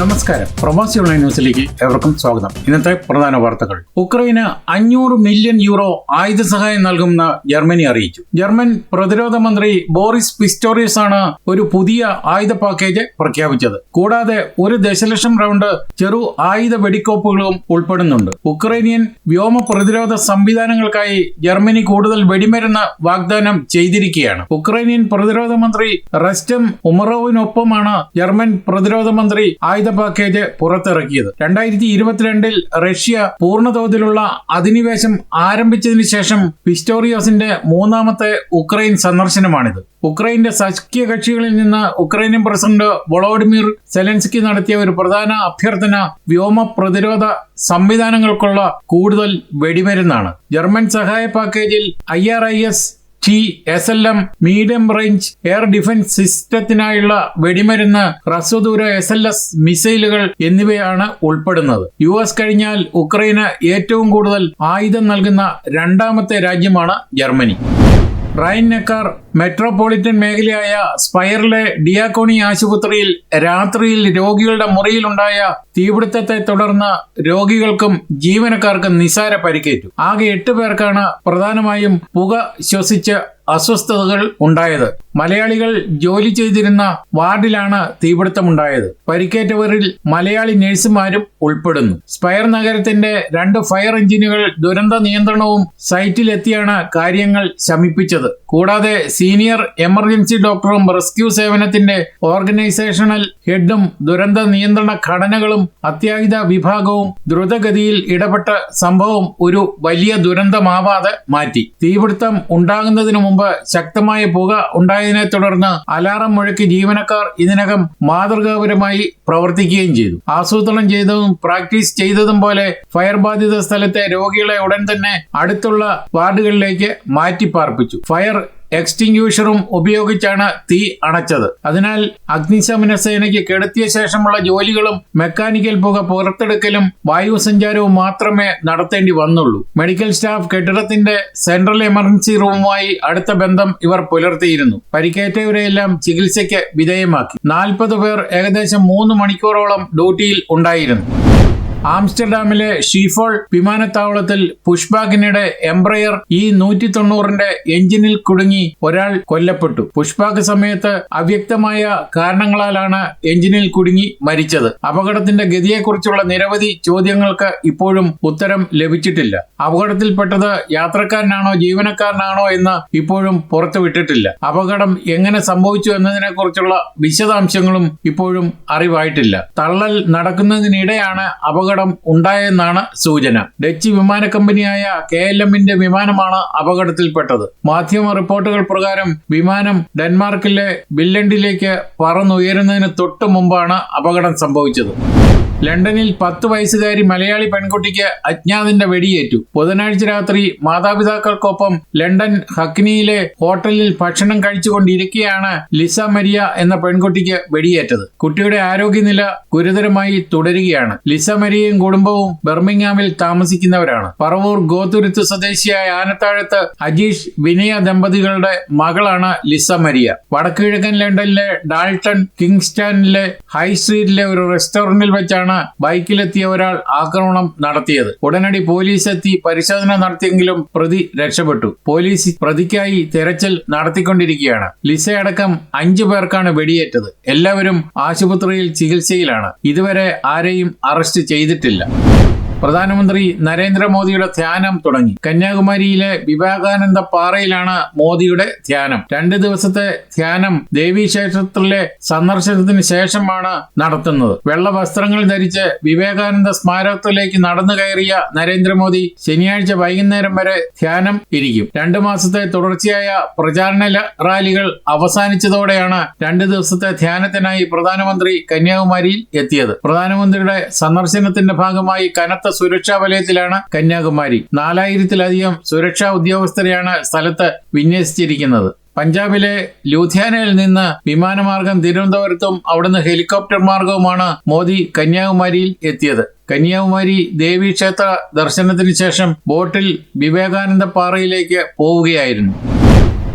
നമസ്കാരം. പ്രവാസി ഓൺലൈൻ ന്യൂസിലേക്ക് ഏവർക്കും സ്വാഗതം. ഇന്നത്തെ പ്രധാന വാർത്തകൾ. ഉക്രൈന് അഞ്ഞൂറ് മില്യൺ യൂറോ ആയുധ സഹായം നൽകുമെന്ന് ജർമ്മനി അറിയിച്ചു. ജർമ്മൻ പ്രതിരോധ മന്ത്രി ബോറിസ് പിസ്റ്റോറിയസ് ആണ് ഒരു പുതിയ ആയുധ പാക്കേജ് പ്രഖ്യാപിച്ചത്. കൂടാതെ ഒരു ദശലക്ഷം റൗണ്ട് ചെറു ആയുധ വെടിക്കോപ്പുകളും ഉൾപ്പെടുന്നുണ്ട്. ഉക്രൈനിയൻ വ്യോമ പ്രതിരോധ സംവിധാനങ്ങൾക്കായി ജർമ്മനി കൂടുതൽ വെടിമരുന്ന് വാഗ്ദാനം ചെയ്തിരിക്കുകയാണ്. ഉക്രൈനിയൻ പ്രതിരോധ മന്ത്രി റസ്റ്റം ഉമറോവിനൊപ്പമാണ് ജർമ്മൻ പ്രതിരോധ മന്ത്രി ആയുധ പാക്കേജ് പുറത്തിറക്കിയത്. രണ്ടായിരത്തി ഇരുപത്തിരണ്ടിൽ റഷ്യ പൂർണതോതിലുള്ള അധിനിവേശം ആരംഭിച്ചതിനു ശേഷം പിസ്റ്റോറിയോസിന്റെ മൂന്നാമത്തെ ഉക്രൈൻ സന്ദർശനമാണിത്. ഉക്രൈന്റെ സഖ്യകക്ഷികളിൽ നിന്ന് ഉക്രൈനിയൻ പ്രസിഡന്റ് വൊളോഡിമിർ സെലൻസ്കി നടത്തിയ ഒരു പ്രധാന അഭ്യർത്ഥന വ്യോമ പ്രതിരോധ സംവിധാനങ്ങൾക്കുള്ള കൂടുതൽ വെടിമരുന്നാണ്. ജർമ്മൻ സഹായ പാക്കേജിൽ I R I S T S L M medium range air defence സിസ്റ്റത്തിനായുള്ള വെടിമരുന്ന് ഹ്രസ്വദൂര എസ് എൽ എസ് മിസൈലുകൾ എന്നിവയാണ് ഉൾപ്പെടുന്നത്. യു എസ് കഴിഞ്ഞാൽ ഉക്രൈന് ഏറ്റവും കൂടുതൽ ആയുധം നൽകുന്ന രണ്ടാമത്തെ രാജ്യമാണ് ജർമ്മനി. റൈൻ നെക്കാർ മെട്രോപൊളിറ്റൻ മേഖലയായ സ്പയറിലെ ഡിയാക്കോണി ആശുപത്രിയിൽ രാത്രിയിൽ രോഗികളുടെ മുറിയിലുണ്ടായ തീപിടുത്തത്തെ തുടർന്ന് രോഗികൾക്കും ജീവനക്കാർക്കും നിസാര പരിക്കേറ്റു. ആകെ എട്ട് പേർക്കാണ് പ്രധാനമായും പുക ശ്വസിച്ച് അസ്വസ്ഥതകൾ ഉണ്ടായത്. മലയാളികൾ ജോലി ചെയ്തിരുന്ന വാർഡിലാണ് തീപിടുത്തമുണ്ടായത്. പരിക്കേറ്റവരിൽ മലയാളി നഴ്സുമാരും ഉൾപ്പെടുന്നു. സ്പയർ നഗരത്തിന്റെ രണ്ട് ഫയർ എഞ്ചിനുകൾ ദുരന്ത നിയന്ത്രണവും സൈറ്റിലെത്തിയാണ് കാര്യങ്ങൾ ശമിപ്പിച്ചത്. കൂടാതെ സീനിയർ എമർജൻസി ഡോക്ടറും റെസ്ക്യൂ സേവനത്തിന്റെ ഓർഗനൈസേഷണൽ ഹെഡും ദുരന്ത നിയന്ത്രണ ഘടനകളും അത്യാഹിത വിഭാഗവും ദ്രുതഗതിയിൽ ഇടപെട്ട സംഭവം ഒരു വലിയ ദുരന്തമാവാതെ മാറ്റി. തീപിടുത്തം ഉണ്ടാകുന്നതിനു മുമ്പ് ശക്തമായ പുക ഉണ്ടായതിനെ തുടർന്ന് അലാറം മുഴക്കി ജീവനക്കാർ ഇതിനകം മാതൃകാപരമായി പ്രവർത്തിക്കുകയും ചെയ്തു. ആസൂത്രണം ചെയ്തതും പ്രാക്ടീസ് ചെയ്തതും പോലെ ഫയർ ബാധിത സ്ഥലത്തെ രോഗികളെ ഉടൻ തന്നെ അടുത്തുള്ള വാർഡുകളിലേക്ക് മാറ്റി പാർപ്പിച്ചു ഫയർ എക്സ്റ്റിങ്ക്യൂഷറും ഉപയോഗിച്ചാണ് തീ അണച്ചത് അതിനാൽ അഗ്നിശമന സേനയ്ക്ക് കെടുത്തിയ ശേഷമുള്ള ജോലികളും മെക്കാനിക്കൽ പുക പുറത്തെടുക്കലും വായുസഞ്ചാരവും മാത്രമേ നടത്തേണ്ടി വന്നുള്ളൂ. മെഡിക്കൽ സ്റ്റാഫ് കെട്ടിടത്തിന്റെ സെൻട്രൽ എമർജൻസി റൂമുമായി അടുത്ത ബന്ധം ഇവർ പുലർത്തിയിരുന്നു. പരിക്കേറ്റവരെയെല്ലാം ചികിത്സയ്ക്ക് വിധേയമാക്കി. നാൽപ്പത് പേർ ഏകദേശം മൂന്ന് മണിക്കൂറോളം ഡ്യൂട്ടിയിൽ ഉണ്ടായിരുന്നു. ആംസ്റ്റർഡാമിലെ ഷീഫോൾ വിമാനത്താവളത്തിൽ പുഷ്പാക്കിനിടെ എംബ്രയർ ഈ നൂറ്റി തൊണ്ണൂറിന്റെ എഞ്ചിനിൽ കുടുങ്ങി ഒരാൾ കൊല്ലപ്പെട്ടു. പുഷ്പാക്ക് സമയത്ത് അവ്യക്തമായ കാരണങ്ങളാലാണ് എഞ്ചിനിൽ കുടുങ്ങി മരിച്ചത്. അപകടത്തിന്റെ ഗതിയെക്കുറിച്ചുള്ള നിരവധി ചോദ്യങ്ങൾക്ക് ഇപ്പോഴും ഉത്തരം ലഭിച്ചിട്ടില്ല. അപകടത്തിൽപ്പെട്ടത് യാത്രക്കാരനാണോ ജീവനക്കാരനാണോ എന്ന് ഇപ്പോഴും പുറത്തുവിട്ടിട്ടില്ല. അപകടം എങ്ങനെ സംഭവിച്ചു എന്നതിനെക്കുറിച്ചുള്ള വിശദാംശങ്ങളും ഇപ്പോഴും അറിവായിട്ടില്ല. തള്ളൽ നടക്കുന്നതിനിടെയാണ് അപകടം ഉണ്ടായെന്നാണ് സൂചന. ഡച്ച് വിമാന കമ്പനിയായ കെ എൽ എമ്മിന്റെ വിമാനമാണ് അപകടത്തിൽപ്പെട്ടത്. മാധ്യമ റിപ്പോർട്ടുകൾ പ്രകാരം വിമാനം ഡെൻമാർക്കിലെ ബില്ലണ്ടിലേക്ക് പറന്നുയരുന്നതിന് തൊട്ടു മുമ്പാണ് അപകടം സംഭവിച്ചത്. ലണ്ടനിൽ പത്ത് വയസ്സുകാരി മലയാളി പെൺകുട്ടിക്ക് അജ്ഞാതിന്റെ വെടിയേറ്റു. ബുധനാഴ്ച രാത്രി മാതാപിതാക്കൾക്കൊപ്പം ലണ്ടൻ ഹക്നിയിലെ ഹോട്ടലിൽ ഭക്ഷണം കഴിച്ചുകൊണ്ടിരിക്കെയാണ് ലിസ മരിയ എന്ന പെൺകുട്ടിക്ക് വെടിയേറ്റത്. കുട്ടിയുടെ ആരോഗ്യനില ഗുരുതരമായി തുടരുകയാണ്. ലിസ മരിയയും കുടുംബവും ബെർമിംഗാമിൽ താമസിക്കുന്നവരാണ്. പറവൂർ ഗോതുരുത്ത് സ്വദേശിയായ ആനത്താഴത്ത് അജീഷ് വിനയ ദമ്പതികളുടെ മകളാണ് ലിസ മരിയ. വടക്കുകിഴക്കൻ ലണ്ടനിലെ ഡാൾട്ടൺ കിങ്സ്റ്റണിലെ ഹൈ സ്ട്രീറ്റിലെ ഒരു റെസ്റ്റോറന്റിൽ വെച്ചാണ് ബൈക്കിലെത്തിയ ഒരാൾ ആക്രമണം നടത്തിയത്. ഉടനടി പോലീസ് എത്തി പരിശോധന നടത്തിയെങ്കിലും പ്രതി രക്ഷപ്പെട്ടു. പോലീസ് പ്രതിക്കായി തെരച്ചിൽ നടത്തിക്കൊണ്ടിരിക്കുകയാണ്. ലിസയടക്കം അഞ്ചു പേർക്കാണ് വെടിയേറ്റത്. എല്ലാവരും ആശുപത്രിയിൽ ചികിത്സയിലാണ്. ഇതുവരെ ആരെയും അറസ്റ്റ് ചെയ്തിട്ടില്ല. പ്രധാനമന്ത്രി നരേന്ദ്രമോദിയുടെ ധ്യാനം തുടങ്ങി. കന്യാകുമാരിയിലെ വിവേകാനന്ദ പാറയിലാണ് മോദിയുടെ ധ്യാനം. രണ്ട് ദിവസത്തെ ധ്യാനം ദേവീക്ഷേത്രത്തിലെ സന്ദർശനത്തിന് ശേഷമാണ് നടത്തുന്നത്. വെള്ള വസ്ത്രങ്ങൾ ധരിച്ച് വിവേകാനന്ദ സ്മാരകത്തിലേക്ക് നടന്നു കയറിയ നരേന്ദ്രമോദി ശനിയാഴ്ച വൈകുന്നേരം വരെ ധ്യാനം ഇരിക്കും. രണ്ടു മാസത്തെ തുടർച്ചയായ പ്രചാരണ റാലികൾ അവസാനിച്ചതോടെയാണ് രണ്ടു ദിവസത്തെ ധ്യാനത്തിനായി പ്രധാനമന്ത്രി കന്യാകുമാരിയിൽ എത്തിയത്. പ്രധാനമന്ത്രിയുടെ സന്ദർശനത്തിന്റെ ഭാഗമായി കനത്ത സുരക്ഷാ വലയത്തിലാണ് കന്യാകുമാരി. നാലായിരത്തിലധികം സുരക്ഷാ ഉദ്യോഗസ്ഥരെയാണ് സ്ഥലത്ത് വിന്യസിച്ചിരിക്കുന്നത്. പഞ്ചാബിലെ ലുധിയാനയിൽ നിന്ന് വിമാനമാർഗം തിരുവനന്തപുരത്തും അവിടുന്ന് ഹെലികോപ്റ്റർ മാർഗവുമാണ് മോദി കന്യാകുമാരിയിൽ എത്തിയത്. കന്യാകുമാരി ദേവീക്ഷേത്ര ദർശനത്തിന് ശേഷം ബോട്ടിൽ വിവേകാനന്ദ പാറയിലേക്ക് പോവുകയായിരുന്നു.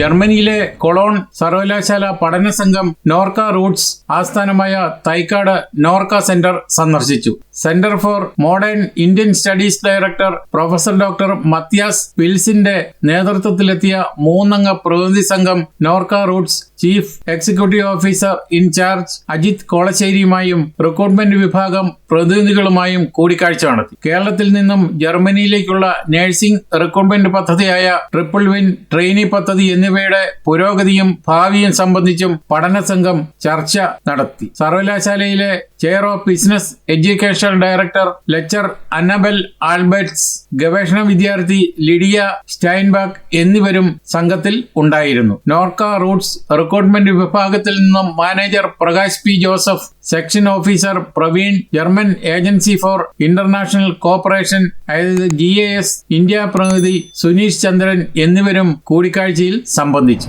ജർമ്മനിയിലെ കൊളോൺ സർവകലാശാല പഠന സംഘം നോർക്ക റൂട്ട്സ് ആസ്ഥാനമായ തൈക്കാട് നോർക്ക സെന്റർ സന്ദർശിച്ചു. Centre for modern Indian studies director professor doctor Matthias പിൽസിന്റെ നേതൃത്വത്തിലെത്തിയ മൂന്നംഗ പ്രതിനിധി സംഘം Norka roots chief executive officer in charge Ajith കോളശ്ശേരിയുമായും recruitment വിഭാഗം പ്രതിനിധികളുമായും കൂടിക്കാഴ്ച നടത്തി. കേരളത്തിൽ നിന്നും ജർമ്മനിയിലേക്കുള്ള നഴ്സിംഗ് റിക്രൂട്ട്മെന്റ് പദ്ധതിയായ ട്രിപ്പിൾ വിൻ ട്രെയിനി പദ്ധതി എന്നിവയുടെ പുരോഗതിയും ഭാവിയും സംബന്ധിച്ചും പഠന സംഘം ചർച്ച നടത്തി. സർവകലാശാലയിലെ chair of business education director lecturer Annabel Alberts ഗവേഷണ വിദ്യാർത്ഥി ലിഡിയ സ്റ്റൈൻബാഗ് എന്നിവരും സംഘത്തിൽ ഉണ്ടായിരുന്നു. നോർക്ക റൂട്ട്സ് റിക്രൂട്ട്മെന്റ് വിഭാഗത്തിൽ നിന്നും manager Prakash P Joseph section officer Praveen German agency for international cooperation അതായത് ജി എ എസ് ഇന്ത്യ പ്രതിനിധി സുനീഷ് ചന്ദ്രൻ എന്നിവരും കൂടിക്കാഴ്ചയിൽ സംബന്ധിച്ചു.